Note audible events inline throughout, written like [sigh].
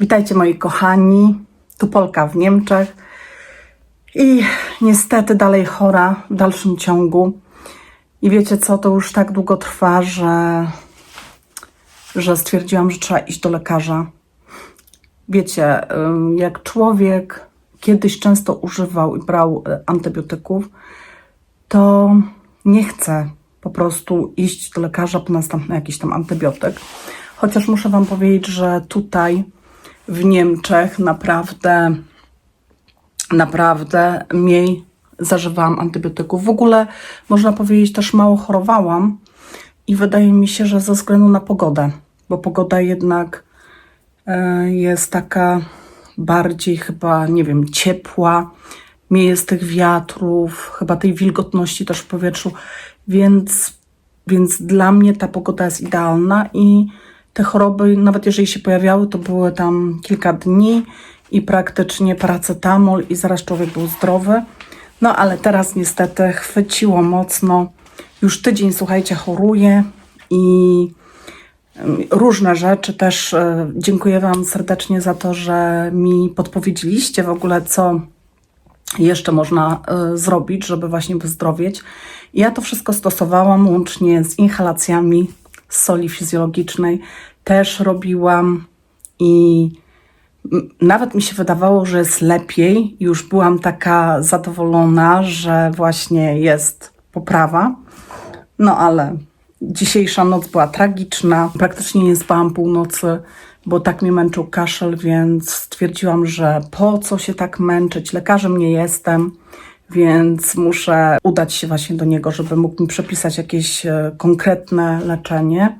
Witajcie moi kochani, tu Polka w Niemczech i niestety dalej chora w dalszym ciągu. I wiecie co, to już tak długo trwa, że, że stwierdziłam, że trzeba iść do lekarza. Wiecie, jak człowiek kiedyś często używał i brał y, antybiotyków, to nie chce po prostu iść do lekarza po następny jakiś tam antybiotyk. Chociaż muszę Wam powiedzieć, że tutaj w Niemczech naprawdę, naprawdę mniej zażywałam antybiotyków. W ogóle można powiedzieć też mało chorowałam i wydaje mi się, że ze względu na pogodę, bo pogoda jednak e, jest taka bardziej chyba, nie wiem, ciepła, mniej jest tych wiatrów, chyba tej wilgotności też w powietrzu, więc, więc dla mnie ta pogoda jest idealna i te choroby, nawet jeżeli się pojawiały, to były tam kilka dni i praktycznie paracetamol i zaraz człowiek był zdrowy. No ale teraz niestety chwyciło mocno. Już tydzień, słuchajcie, choruję i różne rzeczy. Też e, dziękuję Wam serdecznie za to, że mi podpowiedzieliście w ogóle, co jeszcze można e, zrobić, żeby właśnie wyzdrowieć. Ja to wszystko stosowałam łącznie z inhalacjami z soli fizjologicznej. Też robiłam i nawet mi się wydawało, że jest lepiej. Już byłam taka zadowolona, że właśnie jest poprawa. No ale dzisiejsza noc była tragiczna. Praktycznie nie spałam północy, bo tak mnie męczył kaszel, więc stwierdziłam, że po co się tak męczyć? Lekarzem nie jestem, więc muszę udać się właśnie do niego, żeby mógł mi przepisać jakieś e, konkretne leczenie.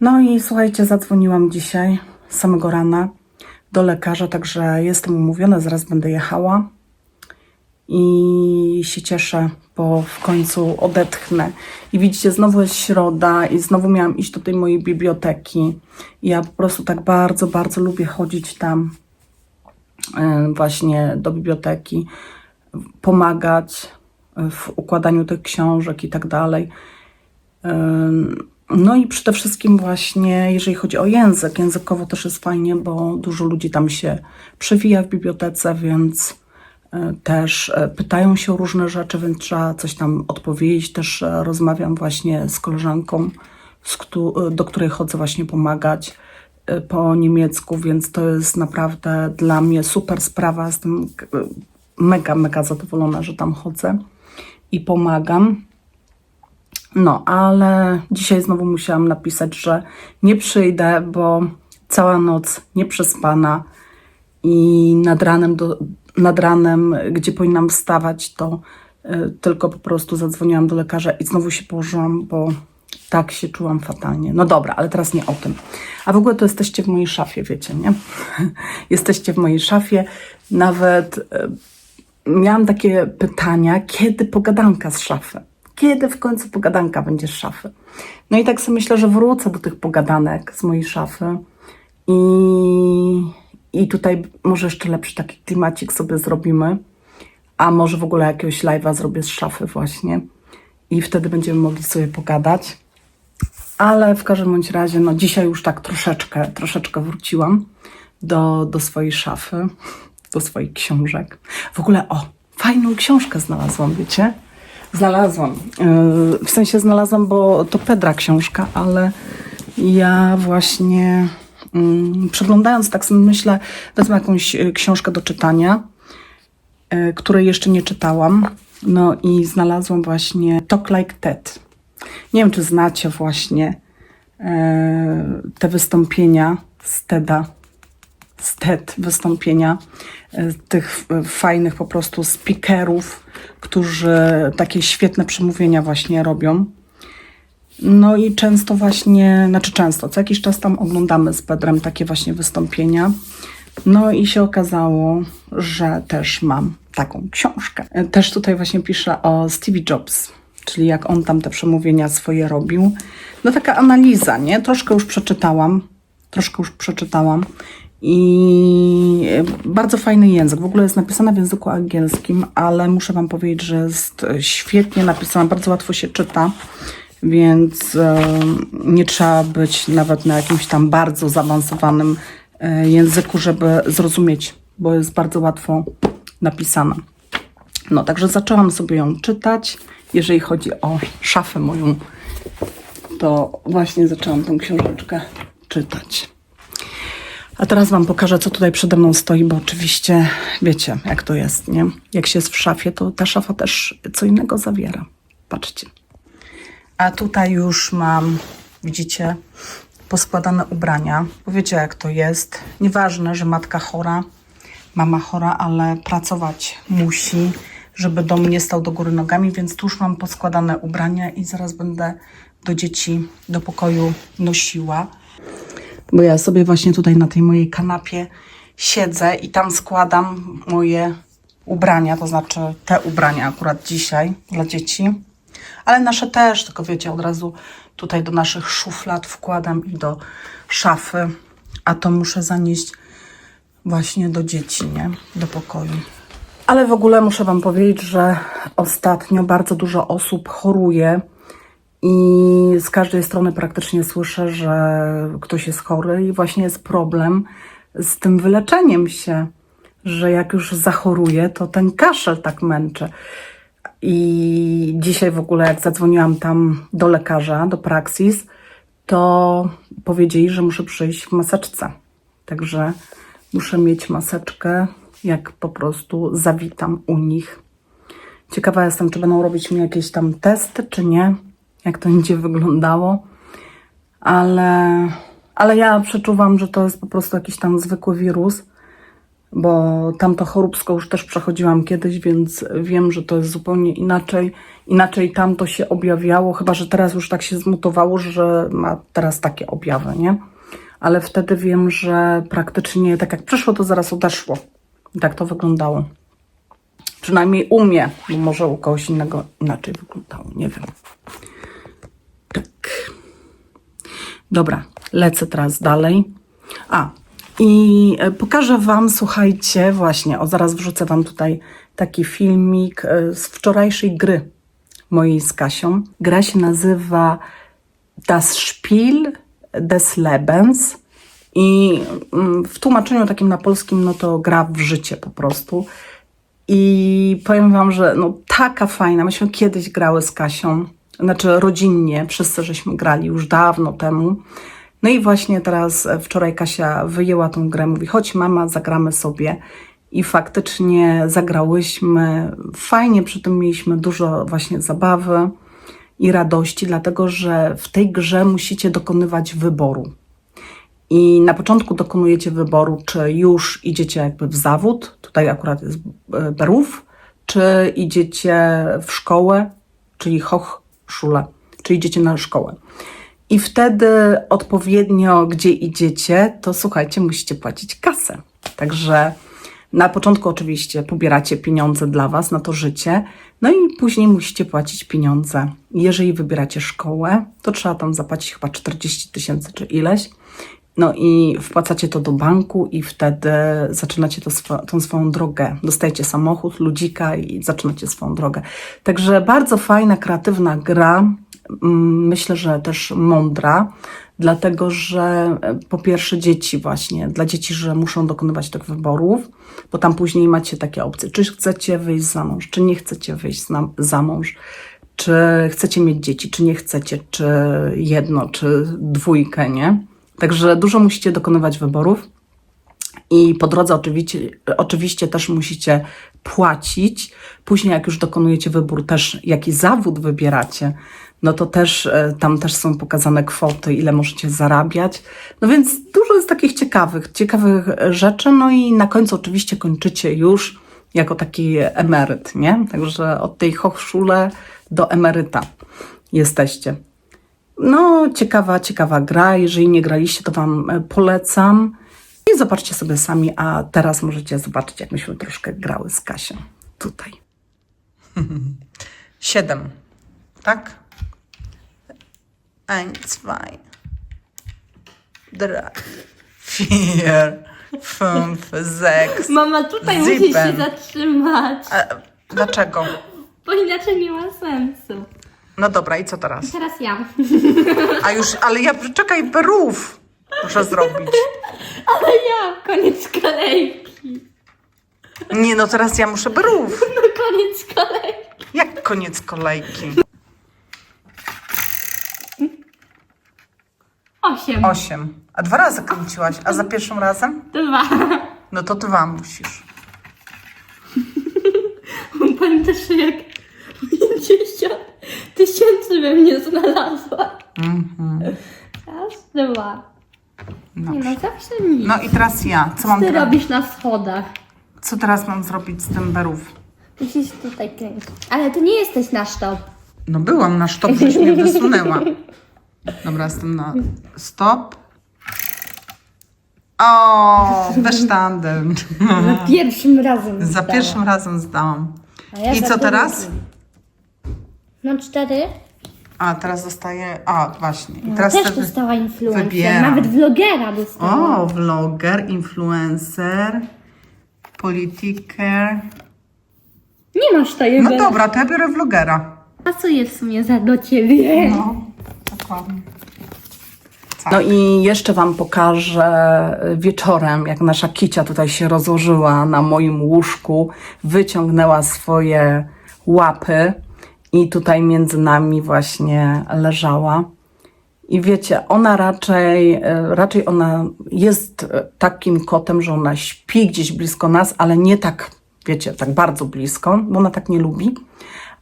No i słuchajcie, zadzwoniłam dzisiaj samego rana do lekarza, także jestem umówiona, zaraz będę jechała i się cieszę, bo w końcu odetchnę. I widzicie, znowu jest środa i znowu miałam iść do tej mojej biblioteki. I ja po prostu tak bardzo, bardzo lubię chodzić tam e, właśnie do biblioteki, pomagać w układaniu tych książek i tak dalej. No i przede wszystkim właśnie, jeżeli chodzi o język, językowo też jest fajnie, bo dużo ludzi tam się przewija w bibliotece, więc e, też e, pytają się o różne rzeczy, więc trzeba coś tam odpowiedzieć. Też e, rozmawiam właśnie z koleżanką, do której chodzę właśnie pomagać po niemiecku, więc to jest naprawdę dla mnie super sprawa. Jestem mega, mega zadowolona, że tam chodzę i pomagam. No, ale dzisiaj znowu musiałam napisać, że nie przyjdę, bo cała noc nieprzespana i nad ranem, do, nad ranem gdzie powinnam wstawać, to y, tylko po prostu zadzwoniłam do lekarza i znowu się położyłam, bo tak się czułam fatalnie. No dobra, ale teraz nie o tym. A w ogóle to jesteście w mojej szafie, wiecie, nie? [laughs] jesteście w mojej szafie. Nawet y, miałam takie pytania, kiedy pogadanka z szafy? Kiedy w końcu pogadanka będzie z szafy? No i tak sobie myślę, że wrócę do tych pogadanek z mojej szafy i, i tutaj może jeszcze lepszy taki klimacik sobie zrobimy, a może w ogóle jakiegoś live'a zrobię z szafy właśnie i wtedy będziemy mogli sobie pogadać. Ale w każdym bądź razie, no dzisiaj już tak troszeczkę, troszeczkę wróciłam do, do swojej szafy, do swoich książek. W ogóle, o, fajną książkę znalazłam, wiecie? Znalazłam. Yy, w sensie znalazłam, bo to Pedra książka, ale ja właśnie mm, przeglądając, tak sobie myślę, wezmę jakąś y, książkę do czytania, y, której jeszcze nie czytałam. No i znalazłam właśnie Talk Like Ted. Nie wiem, czy znacie właśnie e, te wystąpienia z TEDa, z TED wystąpienia e, tych fajnych po prostu speakerów, którzy takie świetne przemówienia właśnie robią. No i często właśnie, znaczy często, co jakiś czas tam oglądamy z Pedrem takie właśnie wystąpienia. No i się okazało, że też mam taką książkę. E, Też tutaj właśnie piszę o Stevie Jobs, czyli jak on tam te przemówienia swoje robił. No taka analiza, nie? Troszkę już przeczytałam, troszkę już przeczytałam i bardzo fajny język. W ogóle jest napisana w języku angielskim, ale muszę Wam powiedzieć, że jest świetnie napisana, bardzo łatwo się czyta, więc nie trzeba być nawet na jakimś tam bardzo zaawansowanym e, języku, żeby zrozumieć, bo jest bardzo łatwo napisana. No, także zaczęłam sobie ją czytać. Jeżeli chodzi o szafę moją, to właśnie zaczęłam tą książeczkę czytać. A teraz Wam pokażę, co tutaj przede mną stoi, bo oczywiście wiecie, jak to jest, nie? Jak się jest w szafie, to ta szafa też co innego zawiera. Patrzcie. A tutaj już mam, widzicie, poskładane ubrania. Bo wiecie, jak to jest. Nieważne, że matka chora, mama chora, ale pracować musi, żeby dom nie stał do góry nogami, więc tu już mam poskładane ubrania i zaraz będę do dzieci do pokoju nosiła. Bo ja sobie właśnie tutaj na tej mojej kanapie siedzę i tam składam moje ubrania, to znaczy te ubrania akurat dzisiaj dla dzieci. Ale nasze też, tylko wiecie, od razu tutaj do naszych szuflad wkładam i do szafy. A to muszę zanieść właśnie do dzieci, nie? Do pokoju. Ale w ogóle muszę Wam powiedzieć, że ostatnio bardzo dużo osób choruje i z każdej strony praktycznie słyszę, że ktoś jest chory i właśnie jest problem z tym wyleczeniem się, że jak już zachoruje, to ten kaszel tak męczy. I dzisiaj w ogóle, jak zadzwoniłam tam do lekarza, do Praxis, to powiedzieli, że muszę przyjść w maseczce. Także muszę mieć maseczkę, jak po prostu zawitam u nich. Ciekawa jestem, czy będą robić mi jakieś tam testy, czy nie, jak to będzie wyglądało. Ale, ale ja przeczuwam, że to jest po prostu jakiś tam zwykły wirus, bo tamto choróbsko już też przechodziłam kiedyś, więc wiem, że to jest zupełnie inaczej. Inaczej tam to się objawiało, chyba że teraz już tak się zmutowało, że ma teraz takie objawy, nie? Ale wtedy wiem, że praktycznie tak jak przyszło, to zaraz odeszło. I tak to wyglądało. Przynajmniej u mnie, bo może u kogoś innego inaczej wyglądało, nie wiem. Tak. Dobra, lecę teraz dalej. A, i e, pokażę Wam, słuchajcie, właśnie, o zaraz wrzucę Wam tutaj taki filmik e, z wczorajszej gry mojej z Kasią. Gra się nazywa Das Spiel des Lebens i mm, w tłumaczeniu takim na polskim, no to gra w życie po prostu. I powiem Wam, że no taka fajna. Myśmy kiedyś grały z Kasią, znaczy rodzinnie, wszyscy żeśmy grali już dawno temu. No i właśnie teraz e, wczoraj Kasia wyjęła tą grę, mówi chodź mama, zagramy sobie. I faktycznie zagrałyśmy, fajnie przy tym mieliśmy dużo właśnie zabawy i radości, dlatego że w tej grze musicie dokonywać wyboru. I na początku dokonujecie wyboru, czy już idziecie jakby w zawód, tutaj akurat jest Berów, czy idziecie w szkołę, czyli Hochschule, czy idziecie na szkołę. I wtedy odpowiednio, gdzie idziecie, to słuchajcie, musicie płacić kasę. Także na początku oczywiście pobieracie pieniądze dla Was na to życie, no i później musicie płacić pieniądze. Jeżeli wybieracie szkołę, to trzeba tam zapłacić chyba 40 tysięcy czy ileś. No i wpłacacie to do banku i wtedy zaczynacie to swo- tą swoją drogę. Dostajecie samochód, ludzika i zaczynacie swoją drogę. Także bardzo fajna, kreatywna gra. Mm, Myślę, że też mądra, dlatego że e, po pierwsze dzieci właśnie, dla dzieci, że muszą dokonywać tych wyborów, bo tam później macie takie opcje, czy chcecie wyjść za mąż, czy nie chcecie wyjść za mąż, czy chcecie mieć dzieci, czy nie chcecie, czy jedno, czy dwójkę, nie? Także dużo musicie dokonywać wyborów. I po drodze oczywiście, oczywiście też musicie płacić. Później, jak już dokonujecie wybór, też jaki zawód wybieracie, no to też e, tam też są pokazane kwoty, ile możecie zarabiać. No więc dużo jest takich ciekawych, ciekawych e, rzeczy. No i na końcu oczywiście kończycie już jako taki emeryt, nie? Także od tej Hochschule do emeryta jesteście. No, ciekawa, ciekawa gra. Jeżeli nie graliście, to Wam e, polecam. I zobaczcie sobie sami, a teraz możecie zobaczyć, jak myśmy troszkę grały z Kasią. Tutaj. [laughs] Siedem. Tak? Ein, zwei, drei, vier, fünf, sechs. Mama, tutaj musisz się zatrzymać, A, dlaczego? bo inaczej nie ma sensu. No dobra, i co teraz? Teraz ja. A już, ale ja, czekaj, Berów. muszę zrobić. Ale ja, koniec kolejki. Nie, no teraz ja muszę brów. No koniec kolejki. Jak koniec kolejki? Osiem. Osiem. A dwa razy kręciłaś, a za pierwszym razem? Dwa. No to dwa musisz. We mnie znalazła. Mhm. Raz, dwa. Nie Dobrze. no, zawsze nic. No i teraz ja. Co mam, Ty teraz, robisz na schodach. co teraz mam zrobić z tym berów? Musisz tutaj kręcić. Ale ty nie jesteś na sztop. No byłam na stop, żeś mnie wysunęła. Dobra, jestem na stop. O, bestanden. Za pierwszym razem. Za pierwszym razem zdałam. A ja I za co teraz? drugim. No cztery. A, teraz dostaję... A, właśnie. I No, teraz też wtedy... dostała influencer. wybieram. Nawet vlogera dostała. O, vloger, influencer, politiker. Nie masz tego. No dobra, to ja biorę vlogera. Pasuje w sumie za do ciebie. No, dokładnie. No i jeszcze Wam pokażę wieczorem, jak nasza kicia tutaj się rozłożyła na moim łóżku, wyciągnęła swoje łapy i tutaj między nami właśnie leżała. I wiecie, ona raczej, e, raczej ona jest e, takim kotem, że ona śpi gdzieś blisko nas, ale nie tak, wiecie, tak bardzo blisko, bo ona tak nie lubi.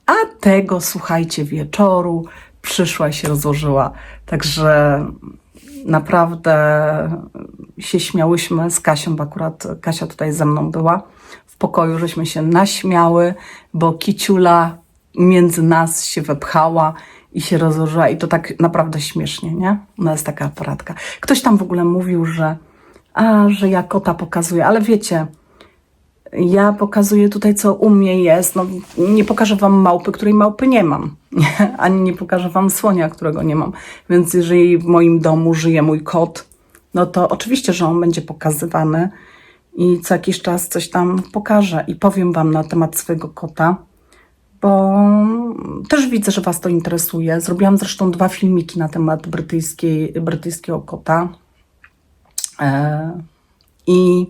A tego, słuchajcie, wieczoru przyszła i się rozłożyła. Także naprawdę się śmiałyśmy z Kasią, bo akurat Kasia tutaj ze mną była w pokoju, żeśmy się naśmiały, bo Kiciula między nas się wepchała i się rozłożyła i to tak naprawdę śmiesznie, nie? Ona jest taka aparatka. Ktoś tam w ogóle mówił, że a, że ja kota pokazuję, ale wiecie, ja pokazuję tutaj, co u mnie jest. No, nie pokażę wam małpy, której małpy nie mam. Ani nie pokażę wam słonia, którego nie mam. Więc jeżeli w moim domu żyje mój kot, no to oczywiście, że on będzie pokazywany i co jakiś czas coś tam pokażę i powiem wam na temat swojego kota, bo też widzę, że was to interesuje. Zrobiłam zresztą dwa filmiki na temat brytyjskiej, brytyjskiego kota. E, I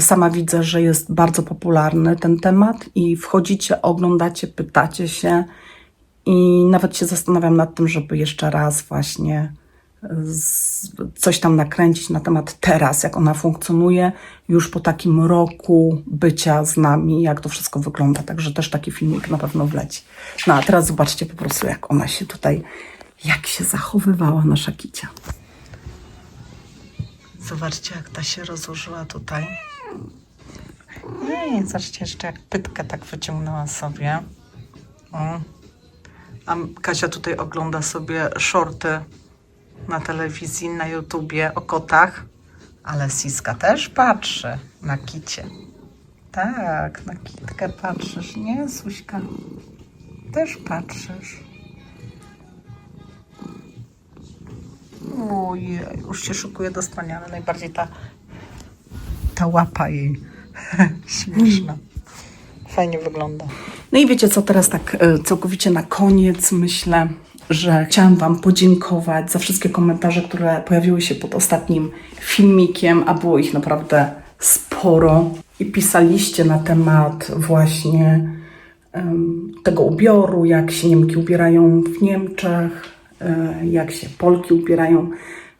Sama widzę, że jest bardzo popularny ten temat i wchodzicie, oglądacie, pytacie się i nawet się zastanawiam nad tym, żeby jeszcze raz właśnie coś tam nakręcić na temat teraz, jak ona funkcjonuje już po takim roku bycia z nami, jak to wszystko wygląda. Także też taki filmik na pewno wleci. No a teraz zobaczcie po prostu, jak ona się tutaj, jak się zachowywała nasza kicia. Zobaczcie, jak ta się rozłożyła tutaj. Ej, zobaczcie jeszcze, jak pytkę tak wyciągnęła sobie. O. A Kasia tutaj ogląda sobie shorty na telewizji, na YouTubie o kotach. Ale Siska też patrzy na kicie. Tak, na kitkę patrzysz, nie, Suśka? Też patrzysz. Ojej, już się szykuje do spania, ale najbardziej ta, ta łapa jej [laughs] śmieszna. Fajnie wygląda. No i wiecie co, teraz tak e, całkowicie na koniec myślę, że chciałam Wam podziękować za wszystkie komentarze, które pojawiły się pod ostatnim filmikiem, a było ich naprawdę sporo. I pisaliście na temat właśnie em, tego ubioru, jak się Niemki ubierają w Niemczech, e, jak się Polki ubierają.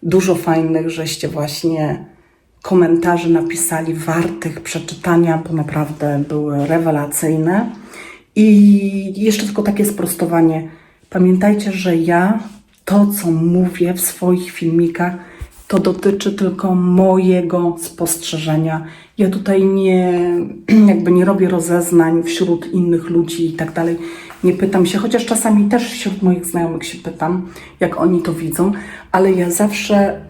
Dużo fajnych, żeście właśnie komentarzy napisali wartych przeczytania, bo naprawdę były rewelacyjne. I jeszcze tylko takie sprostowanie. Pamiętajcie, że ja to, co mówię w swoich filmikach, to dotyczy tylko mojego spostrzeżenia. Ja tutaj nie, [clears throat] jakby nie robię rozeznań wśród innych ludzi i tak dalej. Nie pytam się, chociaż czasami też wśród moich znajomych się pytam, jak oni to widzą, ale ja zawsze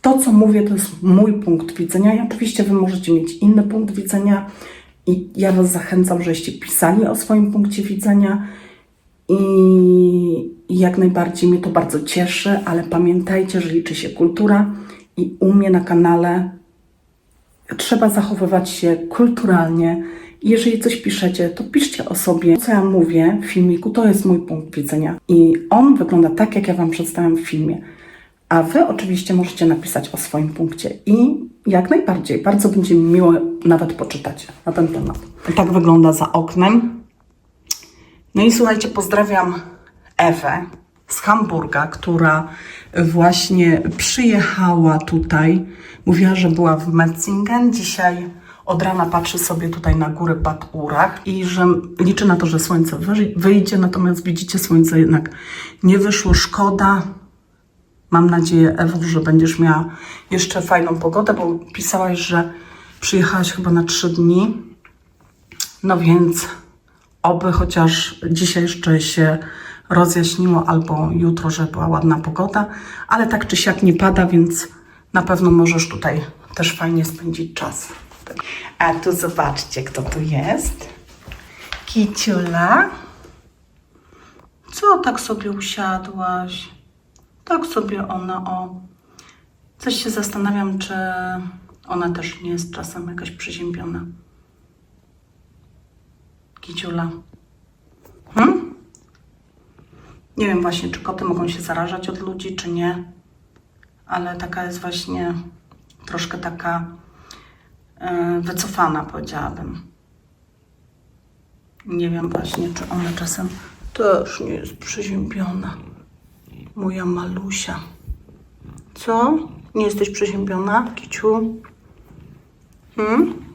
to, co mówię, to jest mój punkt widzenia. I oczywiście Wy możecie mieć inny punkt widzenia i ja Was zachęcam, żebyście pisali o swoim punkcie widzenia i jak najbardziej mnie to bardzo cieszy, ale pamiętajcie, że liczy się kultura i u mnie na kanale trzeba zachowywać się kulturalnie. Jeżeli coś piszecie, to piszcie o sobie. Co ja mówię w filmiku, to jest mój punkt widzenia. I on wygląda tak, jak ja Wam przedstawiam w filmie. A Wy oczywiście możecie napisać o swoim punkcie i jak najbardziej, bardzo będzie mi miło nawet poczytać na ten temat. Tak wygląda za oknem. No i słuchajcie, pozdrawiam Ewę z Hamburga, która właśnie przyjechała tutaj. Mówiła, że była w Metzingen. Dzisiaj od rana patrzy sobie tutaj na góry Bad Urach i że liczy na to, że słońce wy- wyjdzie, natomiast widzicie, słońce jednak nie wyszło. Szkoda. Mam nadzieję, Ewo, że będziesz miała jeszcze fajną pogodę, bo pisałaś, że przyjechałaś chyba na trzy dni. No więc oby chociaż dzisiaj jeszcze się rozjaśniło, albo jutro, że była ładna pogoda, ale tak czy siak nie pada, więc na pewno możesz tutaj też fajnie spędzić czas. A tu zobaczcie, kto tu jest. Kiciula. Co tak sobie usiadłaś? Tak sobie ona, o. Coś się zastanawiam, czy ona też nie jest czasem jakaś przeziębiona. Kiciula. Hmm? Nie wiem właśnie, czy koty mogą się zarażać od ludzi, czy nie. Ale taka jest właśnie troszkę taka e, wycofana, powiedziałabym. Nie wiem właśnie, czy ona czasem też nie jest przeziębiona. Moja malusia. Co? Nie jesteś przeziębiona, Kiciu? Hmm?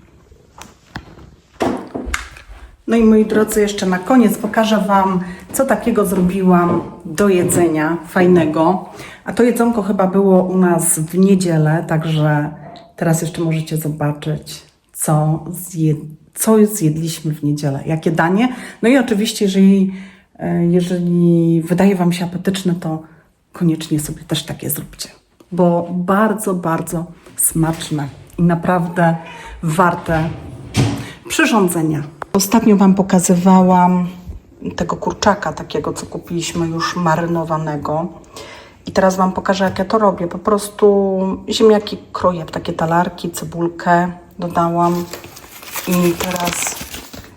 No i moi drodzy, jeszcze na koniec pokażę Wam, co takiego zrobiłam do jedzenia fajnego. A to jedzonko chyba było u nas w niedzielę, także teraz jeszcze możecie zobaczyć, co, zje, co zjedliśmy w niedzielę, jakie danie. No i oczywiście, jeżeli, e, jeżeli wydaje Wam się apetyczne, to koniecznie sobie też takie zróbcie, bo bardzo, bardzo smaczne i naprawdę warte przyrządzenia. Ostatnio Wam pokazywałam tego kurczaka takiego, co kupiliśmy już marynowanego. I teraz Wam pokażę, jak ja to robię. Po prostu ziemniaki kroję w takie talarki, cebulkę dodałam. I teraz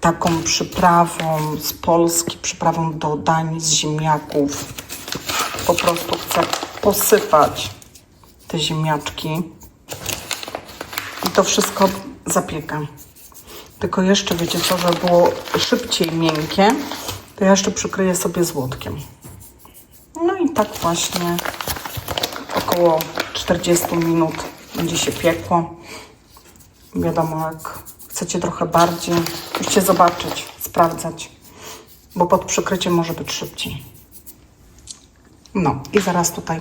taką przyprawą z Polski, przyprawą do dań z ziemniaków. Po prostu chcę posypać te ziemniaczki. I to wszystko zapiekam. Tylko jeszcze, wiecie co, żeby było szybciej miękkie, to ja jeszcze przykryję sobie złotkiem. No i tak właśnie około 40 minut będzie się piekło. Wiadomo, jak chcecie trochę bardziej, musicie zobaczyć, sprawdzać, bo pod przykryciem może być szybciej. No i zaraz tutaj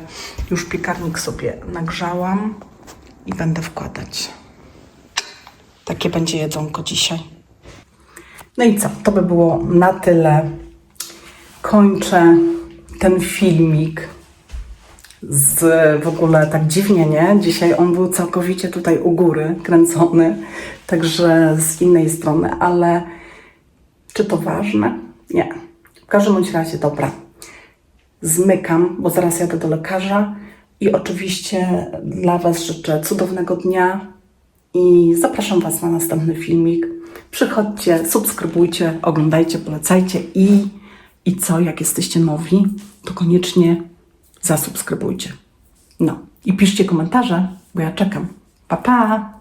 już piekarnik sobie nagrzałam i będę wkładać. Takie będzie jedzonko dzisiaj. No i co? To by było na tyle. Kończę ten filmik z w ogóle tak dziwnie, nie? Dzisiaj on był całkowicie tutaj u góry kręcony, także z innej strony, ale czy to ważne? Nie. W każdym bądź razie, dobra. Zmykam, bo zaraz jadę do lekarza i oczywiście dla Was życzę cudownego dnia i zapraszam Was na następny filmik. Przychodźcie, subskrybujcie, oglądajcie, polecajcie i, i co, jak jesteście nowi, to koniecznie zasubskrybujcie. No i piszcie komentarze, bo ja czekam. Pa, pa!